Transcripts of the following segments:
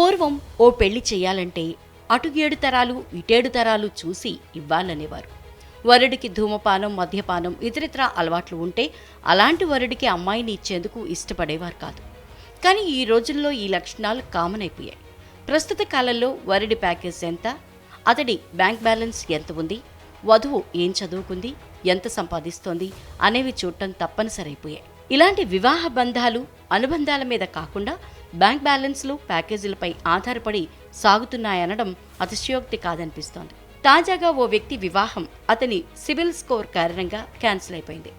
పూర్వం ఓ పెళ్ళి చేయాలంటే అటు ఏడు తరాలు ఇటేడు తరాలు చూసి ఇవ్వాలనేవారు. వరుడికి ధూమపానం మద్యపానం ఇతరితర అలవాట్లు ఉంటే అలాంటి వరుడికి అమ్మాయిని ఇచ్చేందుకు ఇష్టపడేవారు కాదు. కానీ ఈ రోజుల్లో ఈ లక్షణాలు కామన్ అయిపోయాయి. ప్రస్తుత కాలంలో వరుడి ప్యాకేజ్ ఎంత? అతడి బ్యాంక్ బ్యాలెన్స్ ఎంత ఉంది? వధువు ఏం చదువుకుంది? ఎంత సంపాదిస్తోంది? అనేవి చూడటం తప్పనిసరైపోయాయి. ఇలాంటి వివాహ బంధాలు అనుబంధాల మీద కాకుండా బ్యాంక్ బ్యాలెన్స్లు ప్యాకేజీలపై ఆధారపడి సాగుతున్నాయనడం అతిశయోక్తి కాదనిపిస్తోంది. తాజాగా ఓ వ్యక్తి వివాహం అతని సివిల్ స్కోర్ కారణంగా క్యాన్సిల్ అయిపోయింది.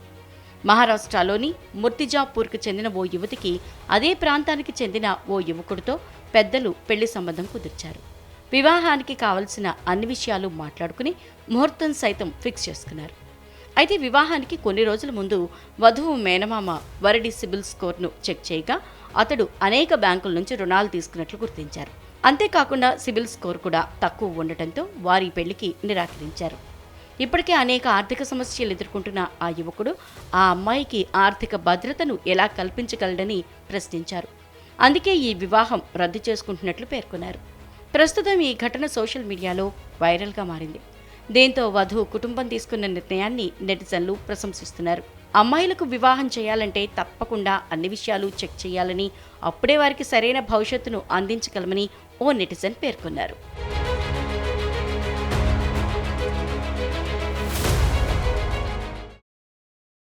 మహారాష్ట్రలోని ముర్తిజాపూర్కు చెందిన ఓ యువతికి అదే ప్రాంతానికి చెందిన ఓ యువకుడితో పెద్దలు పెళ్ళి సంబంధం కుదిర్చారు. వివాహానికి కావలసిన అన్ని విషయాలు మాట్లాడుకుని ముహూర్తం సైతం ఫిక్స్ చేసుకున్నారు. అయితే వివాహానికి కొన్ని రోజుల ముందు వధువు మేనమామ వరడి సిబిల్ స్కోర్ను చెక్ చేయగా అతడు అనేక బ్యాంకుల నుంచి రుణాలు తీసుకున్నట్లు గుర్తించారు. అంతేకాకుండా సిబిల్ స్కోర్ కూడా తక్కువ ఉండటంతో వారి పెళ్ళికి నిరాకరించారు. ఇప్పటికే అనేక ఆర్థిక సమస్యలు ఎదుర్కొంటున్న ఆ యువకుడు ఆ అమ్మాయికి ఆర్థిక భద్రతను ఎలా కల్పించగలడని ప్రశ్నించారు. అందుకే ఈ వివాహం రద్దు చేసుకుంటున్నట్లు పేర్కొన్నారు. ప్రస్తుతం ఈ ఘటన సోషల్ మీడియాలో వైరల్గా మారింది. దీంతో వధువు కుటుంబం తీసుకున్న నిర్ణయాన్ని నెటిజన్లు ప్రశంసిస్తున్నారు. అమ్మాయిలకు వివాహం చేయాలంటే తప్పకుండా అన్ని విషయాలు చెక్ చేయాలని అప్పుడే వారికి సరైన భవిష్యత్తును అందించగలమని ఓ నెటిజన్ పేర్కొన్నారు.